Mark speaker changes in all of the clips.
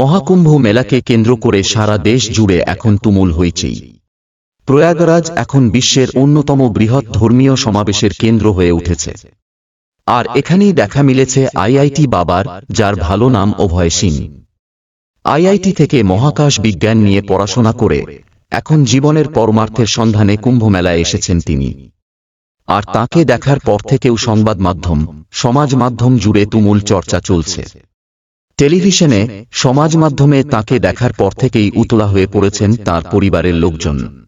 Speaker 1: মহাকুম্ভ মেলাকে কেন্দ্র করে সারা দেশ জুড়ে এখন তুমুল হয়েছেই প্রয়াগরাজ এখন বিশ্বের অন্যতম বৃহৎ ধর্মীয় সমাবেশের কেন্দ্র হয়ে উঠেছে। আর এখানেই দেখা মিলেছে আইআইটি বাবার, যার ভালো নাম অভয় সিং। আইআইটি থেকে মহাকাশ বিজ্ঞান নিয়ে পড়াশোনা করে এখন জীবনের পরমার্থের সন্ধানে কুম্ভ মেলায় এসেছেন তিনি। আর তাকে দেখার পর থেকেও সংবাদ মাধ্যম, সমাজ মাধ্যম জুড়ে তুমুল চর্চা চলছে। টেলিভিশনে সমাজ মাধ্যমে তাকে দেখার পর থেকেই উতলা হয়ে পড়েছেন তার পরিবারের লোকজন।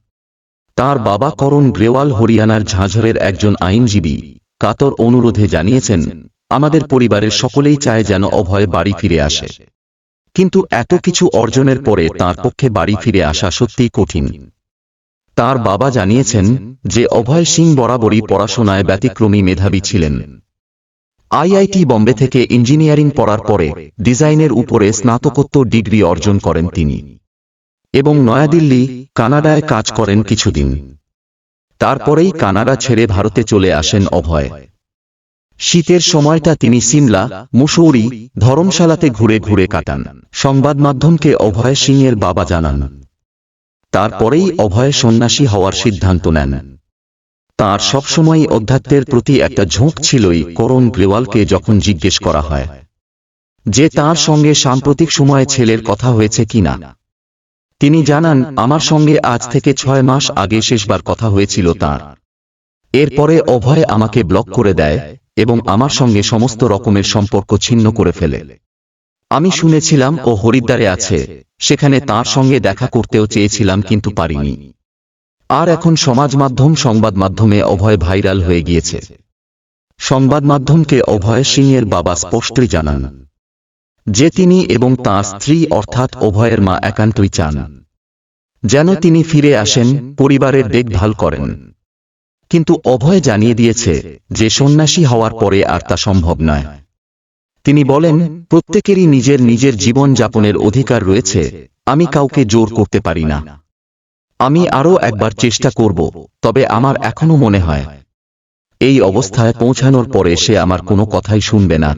Speaker 1: তার বাবা করণ গ্রেওয়াল হরিয়ানার ঝাঁঝরের একজন আইনজীবী। কাতর অনুরোধে জানিয়েছেন, আমাদের পরিবারের সকলেই চায় যেন অভয় বাড়ি ফিরে আসে। কিন্তু এত কিছু অর্জনের পরে তার পক্ষে বাড়ি ফিরে আসা সত্যিই কঠিন। তার বাবা জানিয়েছেন যে, অভয় সিং বরাবরই পড়াশোনায় ব্যতিক্রমী মেধাবী ছিলেন। আইআইটি বম্বে থেকে ইঞ্জিনিয়ারিং পড়ার পরে ডিজাইনের উপরে স্নাতকোত্তর ডিগ্রি অর্জন করেন তিনি। এবং নয়াদিল্লি, কানাডায় কাজ করেন কিছুদিন। তারপরেই কানাডা ছেড়ে ভারতে চলে আসেন অভয়। শীতের সময়টা তিনি সিমলা, মুসৌরি, ধরমশালাতে ঘুরে ঘুরে কাটান। সংবাদ মাধ্যমকে অভয় সিংয়ের বাবা জানান। তারপরেই অভয় সন্ন্যাসী হওয়ার সিদ্ধান্ত নেন। তার সবসময় অধ্যাত্মের প্রতি একটা ঝোঁক ছিলই করণ গ্রেওয়ালকে যখন জিজ্ঞেস করা হয় যে তার সঙ্গে সাম্প্রতিক সময়ে ছেলের কথা হয়েছে কিনা তিনি জানান, আমার সঙ্গে আজ থেকে ছয় মাস আগে শেষবার কথা হয়েছিল তার। এরপরে অভয় আমাকে ব্লক করে দেয় এবং আমার সঙ্গে সমস্ত রকমের সম্পর্ক ছিন্ন করে ফেলে। আমি শুনেছিলাম ও হরিদ্বারে আছে, সেখানে তার সঙ্গে দেখা করতেও চেয়েছিলাম কিন্তু পারিনি। আর এখন সমাজ মাধ্যম সংবাদ মাধ্যমে অভয় ভাইরাল হয়ে গিয়েছে। সংবাদ মাধ্যমকে অভয় সিংয়ের বাবা স্পষ্টই জানান। যে তিনি এবং তাঁর স্ত্রী অর্থাৎ অভয়ের মা একান্তই চান। যেন তিনি ফিরে আসেন, পরিবারের দেখভাল করেন। কিন্তু অভয় জানিয়ে দিয়েছে যে সন্ন্যাসী হওয়ার পরে আর তা সম্ভব নয়। তিনি বলেন, প্রত্যেকেরই নিজের নিজের জীবন যাপনের অধিকার রয়েছে, আমি কাউকে জোর করতে পারি না। আমি আরও একবার চেষ্টা করব, তবে আমার এখনও মনে হয়। এই অবস্থায় পৌঁছানোর পরে সে আমার কোনো কথাই শুনবে না।